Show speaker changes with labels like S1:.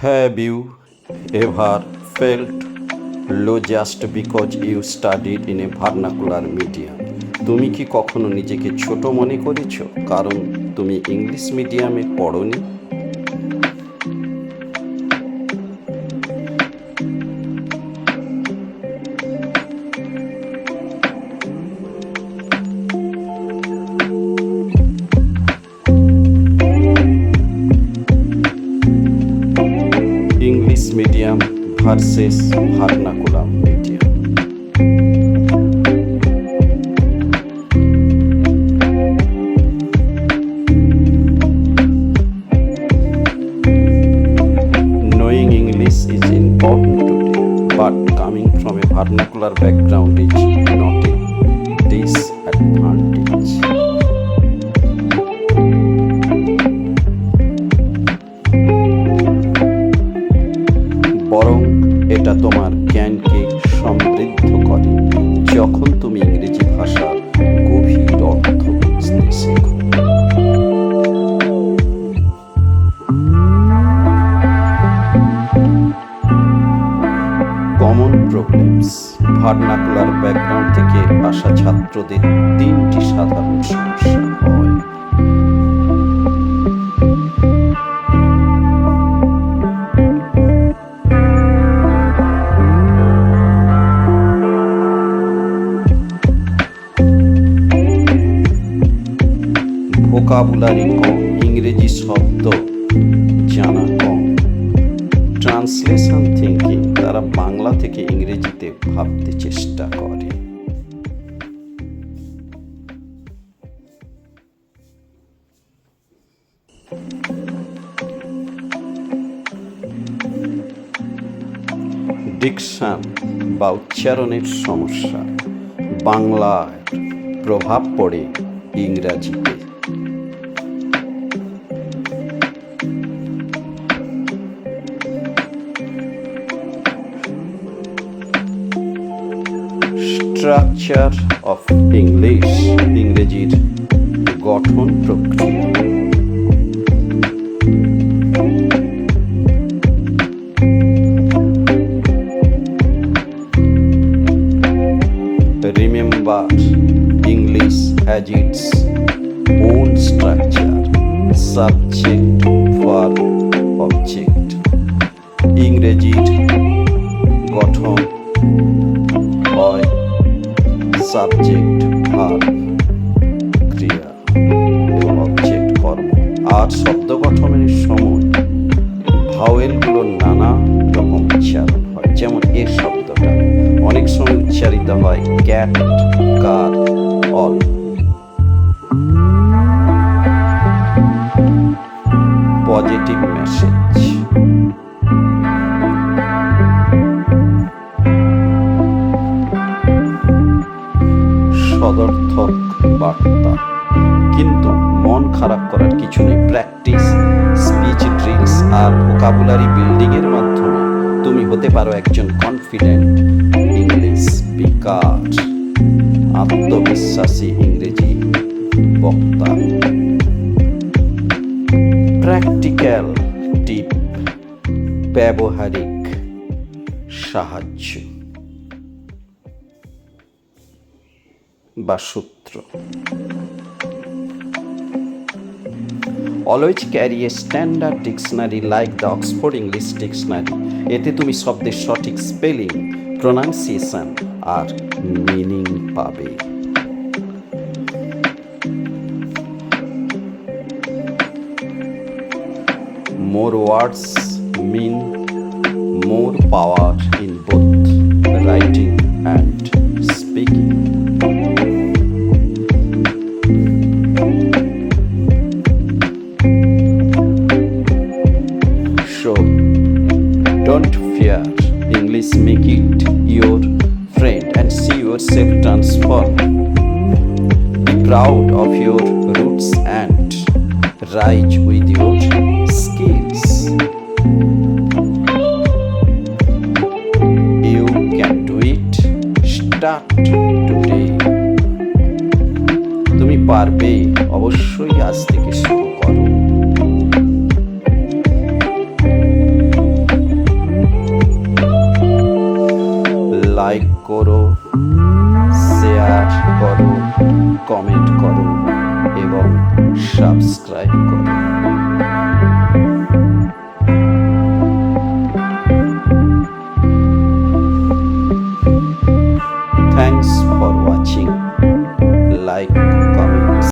S1: Have you ever felt low just because you studied in a vernacular medium? তুমি কি কখনো নিজেকে ছোট মনে করেছ কারণ তুমি ইংলিশ মিডিয়ামে পড়োনি medium versus vernacular Knowing English is important today, but coming from a vernacular background is not a disadvantage. Vernacular background থেকে আসা ছাত্রদের তিনটি সাধারণ সমস্যা ভোকাবুলারি কম, ইংরেজি শব্দ জানা কম। ট্রান্সলেশন তারা বাংলা থেকে ইংরেজিতে ভাবতে চেষ্টা করে। ডিকশন বা উচ্চারণের সমস্যা। বাংলার প্রভাব পড়ে ইংরাজিতে। স্ট্রাকচার অফ ইংলিশ ইংরেজির গঠন প্রক্রিয়া Remember, English has its own structure subject, verb, object. ইংরেজির গঠন সাবজেক্ট ভার্ব ক্রিয়া অবজেক্ট কর্ম। আর শব্দ গঠনের সময় ভাওয়েলগুলোর নানা রকম উচ্চারণ হয়। যেমন এ শব্দটা অনেক সময় উচ্চারিত হয় cat car all positive message সদর্থক বার্তা। কিন্তু মন খারাপ করার কিছু নেই। প্র্যাকটিস, স্পিচ ড্রিলস আর ভোকাবুলারি বিল্ডিংয়ের মাধ্যমে তুমি হতে পারো একজন কনফিডেন্ট ইংলিশ স্পিকার, আত্মবিশ্বাসী ইংরেজি বক্তা। প্র্যাকটিক্যাল টিপ, ব্যবহারিক সাহায্য। বা সূত্র। Always carry a standard dictionary like the Oxford English dictionary এতে তুমি শব্দের সঠিক স্পেলিং প্রোনাউন্সিয়েশন আর মিনিং পাবে। More words mean more power in both writing and speaking don't English, make it your friend and see yourself transform. Be proud of your roots and rise with your skills. You can do it. Start today. তুমি পারবে অবশ্যই আজ থেকে শুরু like করো share করো comment করো এবং সাবস্ক্রাইব করো।